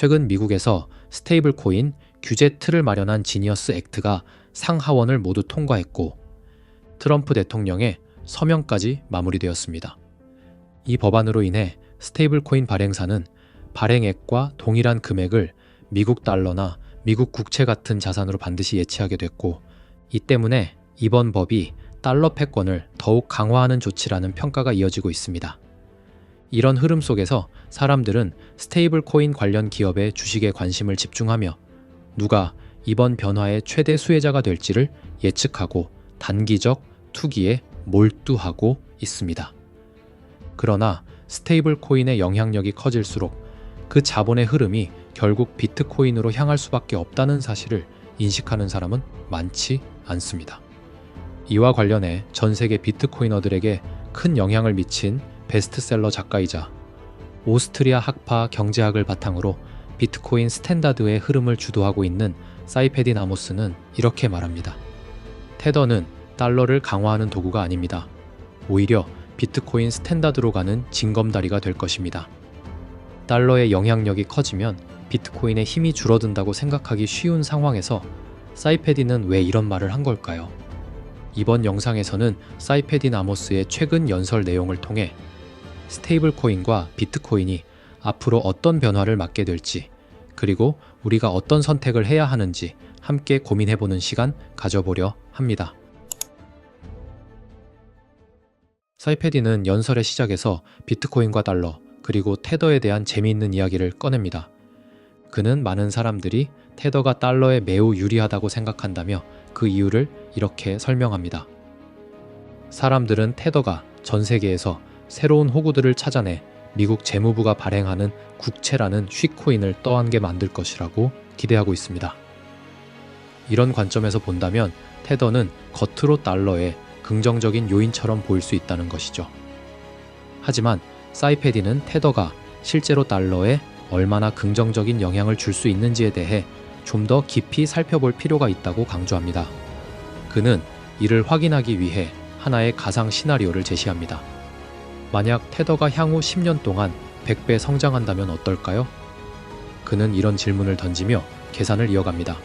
최근 미국에서 스테이블 코인 규제 틀을 마련한 지니어스 액트가 상하원을 모두 통과했고 트럼프 대통령의 서명까지 마무리되었습니다. 이 법안으로 인해 스테이블 코인 발행사는 발행액과 동일한 금액을 미국 달러나 미국 국채 같은 자산으로 반드시 예치하게 됐고 이 때문에 이번 법이 달러 패권을 더욱 강화하는 조치라는 평가가 이어지고 있습니다. 이런 흐름 속에서 사람들은 스테이블 코인 관련 기업의 주식에 관심을 집중하며 누가 이번 변화의 최대 수혜자가 될지를 예측하고 단기적 투기에 몰두하고 있습니다. 그러나 스테이블 코인의 영향력이 커질수록 그 자본의 흐름이 결국 비트코인으로 향할 수밖에 없다는 사실을 인식하는 사람은 많지 않습니다. 이와 관련해 전 세계 비트코이너들에게 큰 영향을 미친 베스트셀러 작가이자 오스트리아 학파 경제학을 바탕으로 비트코인 스탠다드의 흐름을 주도하고 있는 사이페딘 아모스는 이렇게 말합니다. 테더는 달러를 강화하는 도구가 아닙니다. 오히려 비트코인 스탠다드로 가는 징검다리가 될 것입니다. 달러의 영향력이 커지면 비트코인의 힘이 줄어든다고 생각하기 쉬운 상황에서 사이페딘은 왜 이런 말을 한 걸까요? 이번 영상에서는 사이페딘 아모스의 최근 연설 내용을 통해 스테이블 코인과 비트코인이 앞으로 어떤 변화를 맞게 될지, 그리고 우리가 어떤 선택을 해야 하는지 함께 고민해보는 시간 가져보려 합니다. 사이페디는 연설의 시작에서 비트코인과 달러, 그리고 테더에 대한 재미있는 이야기를 꺼냅니다. 그는 많은 사람들이 테더가 달러에 매우 유리하다고 생각한다며 그 이유를 이렇게 설명합니다. 사람들은 테더가 전 세계에서 새로운 호구들을 찾아내 미국 재무부가 발행하는 국채라는 쉬코인을 떠안게 만들 것이라고 기대하고 있습니다. 이런 관점에서 본다면 테더는 겉으로 달러의 긍정적인 요인처럼 보일 수 있다는 것이죠. 하지만 사이페디는 테더가 실제로 달러에 얼마나 긍정적인 영향을 줄 수 있는지에 대해 좀 더 깊이 살펴볼 필요가 있다고 강조합니다. 그는 이를 확인하기 위해 하나의 가상 시나리오를 제시합니다. 만약 테더가 향후 10년 동안 100배 성장한다면 어떨까요? 그는 이런 질문을 던지며 계산을 이어갑니다.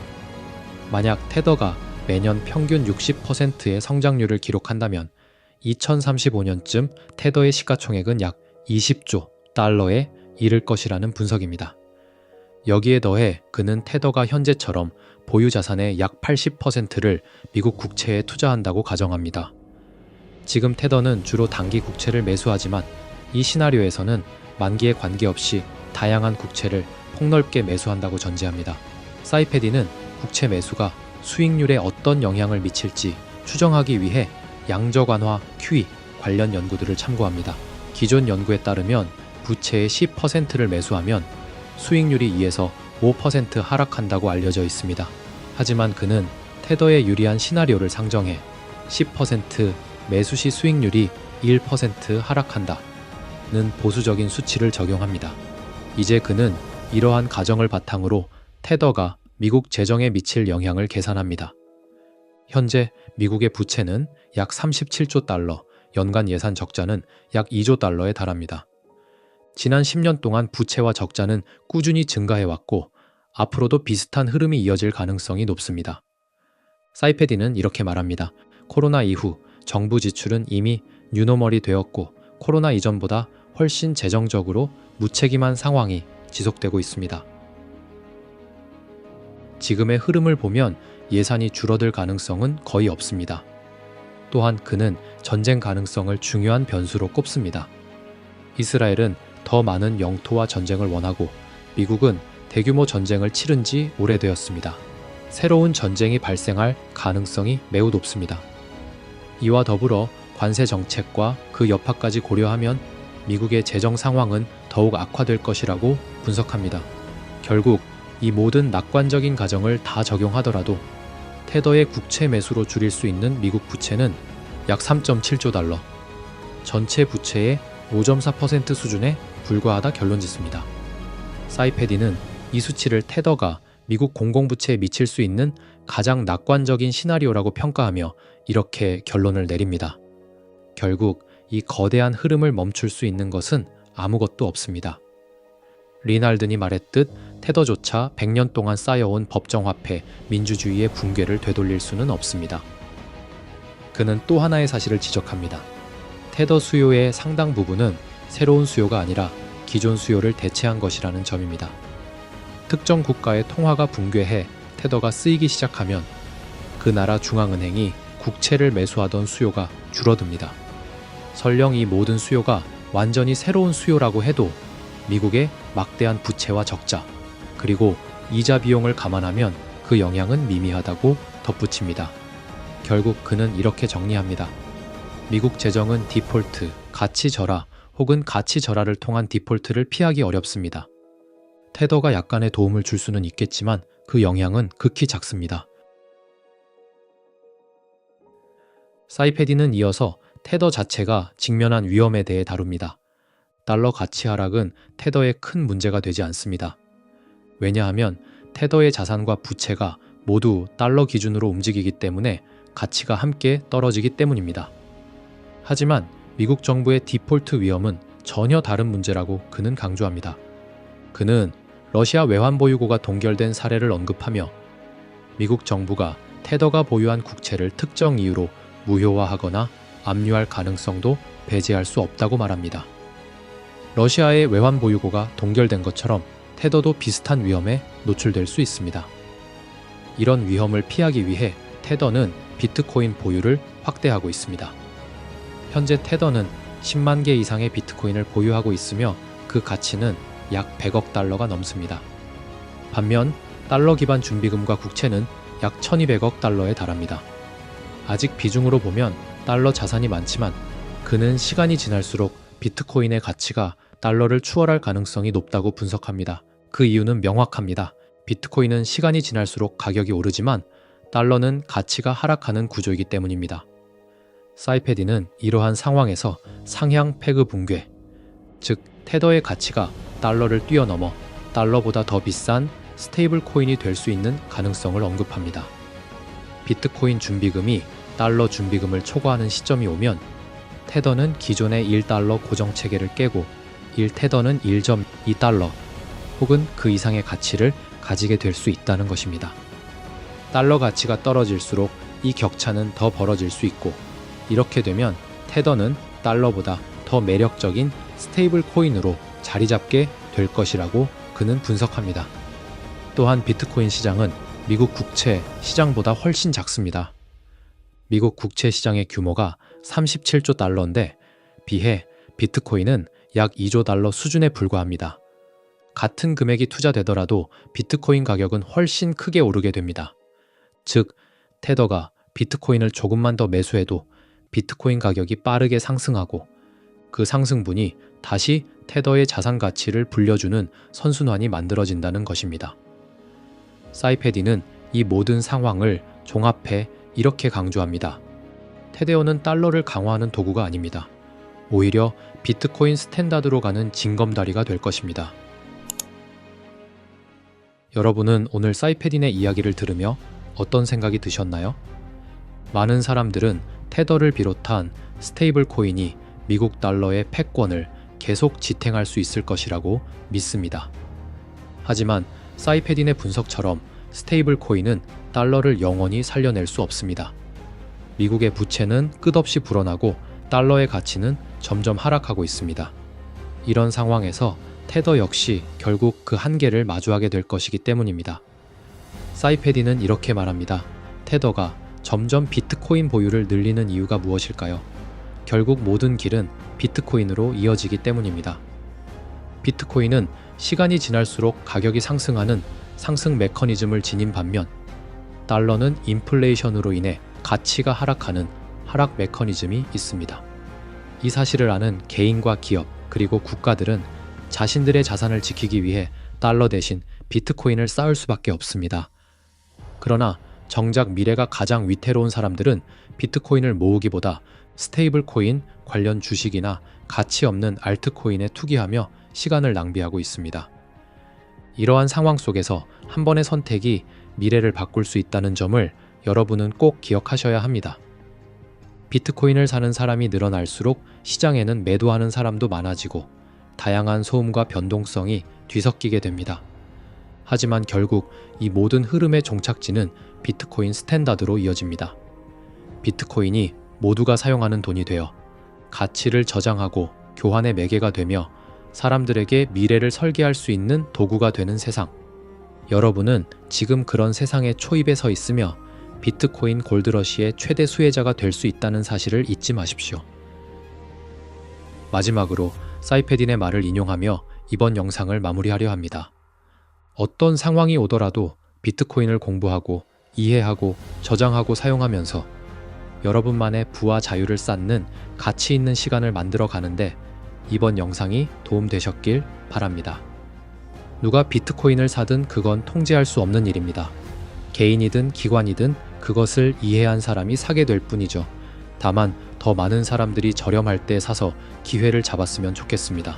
만약 테더가 매년 평균 60%의 성장률을 기록한다면 2035년쯤 테더의 시가총액은 약 20조 달러에 이를 것이라는 분석입니다. 여기에 더해 그는 테더가 현재처럼 보유 자산의 약 80%를 미국 국채에 투자한다고 가정합니다. 지금 테더는 주로 단기 국채를 매수하지만 이 시나리오에서는 만기에 관계없이 다양한 국채를 폭넓게 매수한다고 전제합니다. 사이페디는 국채 매수가 수익률에 어떤 영향을 미칠지 추정하기 위해 양적 완화 QE 관련 연구들을 참고합니다. 기존 연구에 따르면 부채의 10%를 매수하면 수익률이 2에서 5% 하락한다고 알려져 있습니다. 하지만 그는 테더에 유리한 시나리오를 상정해 10% 매수 시 수익률이 1% 하락한다. 는 보수적인 수치를 적용합니다. 이제 그는 이러한 가정을 바탕으로 테더가 미국 재정에 미칠 영향을 계산합니다. 현재 미국의 부채는 약 37조 달러, 연간 예산 적자는 약 2조 달러에 달합니다. 지난 10년 동안 부채와 적자는 꾸준히 증가해왔고 앞으로도 비슷한 흐름이 이어질 가능성이 높습니다. 사이페디는 이렇게 말합니다. 코로나 이후 정부 지출은 이미 뉴노멀이 되었고 코로나 이전보다 훨씬 재정적으로 무책임한 상황이 지속되고 있습니다. 지금의 흐름을 보면 예산이 줄어들 가능성은 거의 없습니다. 또한 그는 전쟁 가능성을 중요한 변수로 꼽습니다. 이스라엘은 더 많은 영토와 전쟁을 원하고 미국은 대규모 전쟁을 치른 지 오래되었습니다. 새로운 전쟁이 발생할 가능성이 매우 높습니다. 이와 더불어 관세 정책과 그 여파까지 고려하면 미국의 재정 상황은 더욱 악화될 것이라고 분석합니다. 결국 이 모든 낙관적인 가정을 다 적용하더라도 테더의 국채 매수로 줄일 수 있는 미국 부채는 약 3.7조 달러, 전체 부채의 5.4% 수준에 불과하다 결론 짓습니다. 사이페디는 이 수치를 테더가 미국 공공부채에 미칠 수 있는 가장 낙관적인 시나리오라고 평가하며 이렇게 결론을 내립니다. 결국 이 거대한 흐름을 멈출 수 있는 것은 아무것도 없습니다. 리날든이 말했듯 테더조차 100년 동안 쌓여온 법정화폐, 민주주의의 붕괴를 되돌릴 수는 없습니다. 그는 또 하나의 사실을 지적합니다. 테더 수요의 상당 부분은 새로운 수요가 아니라 기존 수요를 대체한 것이라는 점입니다. 특정 국가의 통화가 붕괴해 테더가 쓰이기 시작하면 그 나라 중앙은행이 국채를 매수하던 수요가 줄어듭니다. 설령 이 모든 수요가 완전히 새로운 수요라고 해도 미국의 막대한 부채와 적자, 그리고 이자 비용을 감안하면 그 영향은 미미하다고 덧붙입니다. 결국 그는 이렇게 정리합니다. 미국 재정은 디폴트, 가치 절하 혹은 가치 절하를 통한 디폴트를 피하기 어렵습니다. 테더가 약간의 도움을 줄 수는 있겠지만 그 영향은 극히 작습니다. 사이페디는 이어서 테더 자체가 직면한 위험에 대해 다룹니다. 달러 가치 하락은 테더에 큰 문제가 되지 않습니다. 왜냐하면 테더의 자산과 부채가 모두 달러 기준으로 움직이기 때문에 가치가 함께 떨어지기 때문입니다. 하지만 미국 정부의 디폴트 위험은 전혀 다른 문제라고 그는 강조합니다. 그는 러시아 외환 보유고가 동결된 사례를 언급하며 미국 정부가 테더가 보유한 국채를 특정 이유로 무효화하거나 압류할 가능성도 배제할 수 없다고 말합니다. 러시아의 외환 보유고가 동결된 것처럼 테더도 비슷한 위험에 노출될 수 있습니다. 이런 위험을 피하기 위해 테더는 비트코인 보유를 확대하고 있습니다. 현재 테더는 10만 개 이상의 비트코인을 보유하고 있으며 그 가치는 약 100억 달러가 넘습니다. 반면 달러 기반 준비금과 국채는 약 1200억 달러에 달합니다. 아직 비중으로 보면 달러 자산이 많지만 그는 시간이 지날수록 비트코인의 가치가 달러를 추월할 가능성이 높다고 분석합니다. 그 이유는 명확합니다. 비트코인은 시간이 지날수록 가격이 오르지만 달러는 가치가 하락하는 구조이기 때문입니다. 사이페디는 이러한 상황에서 상향 패그 붕괴, 즉 테더의 가치가 달러를 뛰어넘어 달러보다 더 비싼 스테이블 코인이 될 수 있는 가능성을 언급합니다. 비트코인 준비금이 달러 준비금을 초과하는 시점이 오면 테더는 기존의 1달러 고정 체계를 깨고 1테더는 1.2달러 혹은 그 이상의 가치를 가지게 될 수 있다는 것입니다. 달러 가치가 떨어질수록 이 격차는 더 벌어질 수 있고 이렇게 되면 테더는 달러보다 더 매력적인 스테이블 코인으로 자리 잡게 될 것이라고 그는 분석합니다. 또한 비트코인 시장은 미국 국채 시장보다 훨씬 작습니다. 미국 국채 시장의 규모가 37조 달러인데 비해 비트코인은 약 2조 달러 수준에 불과합니다. 같은 금액이 투자되더라도 비트코인 가격은 훨씬 크게 오르게 됩니다. 즉, 테더가 비트코인을 조금만 더 매수해도 비트코인 가격이 빠르게 상승하고 그 상승분이 다시 테더의 자산 가치를 불려주는 선순환이 만들어진다는 것입니다. 사이페디는 이 모든 상황을 종합해 이렇게 강조합니다. 테데오는 달러를 강화하는 도구가 아닙니다. 오히려 비트코인 스탠다드로 가는 징검다리가 될 것입니다. 여러분은 오늘 사이페딘의 이야기를 들으며 어떤 생각이 드셨나요? 많은 사람들은 테더를 비롯한 스테이블 코인이 미국 달러의 패권을 계속 지탱할 수 있을 것이라고 믿습니다. 하지만 사이페딘의 분석처럼 스테이블 코인은 달러를 영원히 살려낼 수 없습니다. 미국의 부채는 끝없이 불어나고 달러의 가치는 점점 하락하고 있습니다. 이런 상황에서 테더 역시 결국 그 한계를 마주하게 될 것이기 때문입니다. 사이페디는 이렇게 말합니다. 테더가 점점 비트코인 보유를 늘리는 이유가 무엇일까요? 결국 모든 길은 비트코인으로 이어지기 때문입니다. 비트코인은 시간이 지날수록 가격이 상승하는 상승 메커니즘을 지닌 반면 달러는 인플레이션으로 인해 가치가 하락하는 하락 메커니즘이 있습니다. 이 사실을 아는 개인과 기업 그리고 국가들은 자신들의 자산을 지키기 위해 달러 대신 비트코인을 쌓을 수밖에 없습니다. 그러나 정작 미래가 가장 위태로운 사람들은 비트코인을 모으기보다 스테이블 코인 관련 주식이나 가치 없는 알트코인에 투기하며 시간을 낭비하고 있습니다. 이러한 상황 속에서 한 번의 선택이 미래를 바꿀 수 있다는 점을 여러분은 꼭 기억하셔야 합니다. 비트코인을 사는 사람이 늘어날수록 시장에는 매도하는 사람도 많아지고 다양한 소음과 변동성이 뒤섞이게 됩니다. 하지만 결국 이 모든 흐름의 종착지는 비트코인 스탠다드로 이어집니다. 비트코인이 모두가 사용하는 돈이 되어 가치를 저장하고 교환의 매개가 되며 사람들에게 미래를 설계할 수 있는 도구가 되는 세상. 여러분은 지금 그런 세상의 초입에 서 있으며 비트코인 골드러시의 최대 수혜자가 될 수 있다는 사실을 잊지 마십시오. 마지막으로 사이페딘의 말을 인용하며 이번 영상을 마무리하려 합니다. 어떤 상황이 오더라도 비트코인을 공부하고 이해하고 저장하고 사용하면서 여러분만의 부와 자유를 쌓는 가치 있는 시간을 만들어 가는데 이번 영상이 도움되셨길 바랍니다. 누가 비트코인을 사든 그건 통제할 수 없는 일입니다. 개인이든 기관이든 그것을 이해한 사람이 사게 될 뿐이죠. 다만 더 많은 사람들이 저렴할 때 사서 기회를 잡았으면 좋겠습니다.